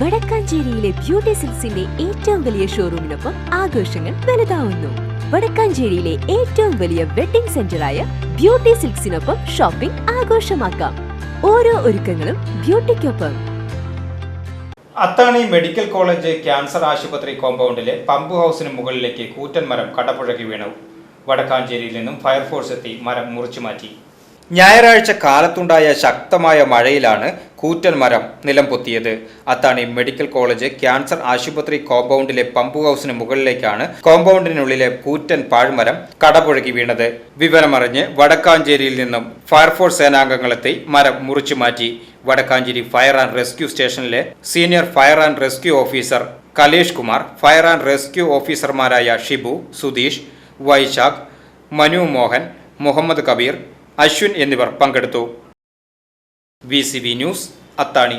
വടക്കാഞ്ചേരിയിലെ beauty സിൽസിന്റെ ഏറ്റവും വലിയ ഷോറൂമിനൊപ്പം ആഘോഷങ്ങൾ വലുതാവുന്നു. വടക്കാഞ്ചേരിയിലെ ഏറ്റവും വലിയ വെഡിംഗ് സെന്ററായ ബ്യൂട്ടി സിൽക്സിനൊപ്പം ഷോപ്പിംഗ് ആഘോഷമാക്കാം. ഓരോ ഒരുക്കങ്ങളും ബ്യൂട്ടിക്കൊപ്പം. അത്താണി മെഡിക്കൽ കോളേജ് ക്യാൻസർ ആശുപത്രി കോമ്പൗണ്ടിലെ പമ്പ് ഹൗസിന് മുകളിലേക്ക് കൂറ്റൻ മരം കടപുഴകി വീണു. വടക്കാഞ്ചേരിയിൽ നിന്നും ഫയർഫോഴ്സ് എത്തി മരം മുറിച്ചു മാറ്റി ഞായറാഴ്ച കാലത്തുണ്ടായ ശക്തമായ മഴയിലാണ് കൂറ്റൻ മരം നിലംപൊത്തിയത്. അത്താണി മെഡിക്കൽ കോളേജ് ക്യാൻസർ ആശുപത്രി കോമ്പൗണ്ടിലെ പമ്പ് ഹൗസിന് മുകളിലേക്കാണ് കോമ്പൗണ്ടിനുള്ളിലെ കൂറ്റൻ പാഴ്മരം കടപുഴകി വീണത്. വിവരമറിഞ്ഞ് വടക്കാഞ്ചേരിയിൽ നിന്നും ഫയർഫോഴ്സ് സേനാംഗങ്ങളെത്തി മരം മുറിച്ചു മാറ്റി. വടക്കാഞ്ചേരി ഫയർ ആൻഡ് റെസ്ക്യൂ സ്റ്റേഷനിലെ senior fire and rescue officer Kalesh Kumar fire and rescue ഓഫീസർമാരായ ഷിബു സുധീഷ് വൈശാഖ് മനു മോഹൻ മുഹമ്മദ് കബീർ അശ്വിൻ എന്നിവർ പങ്കെടുത്തു. V news Athani.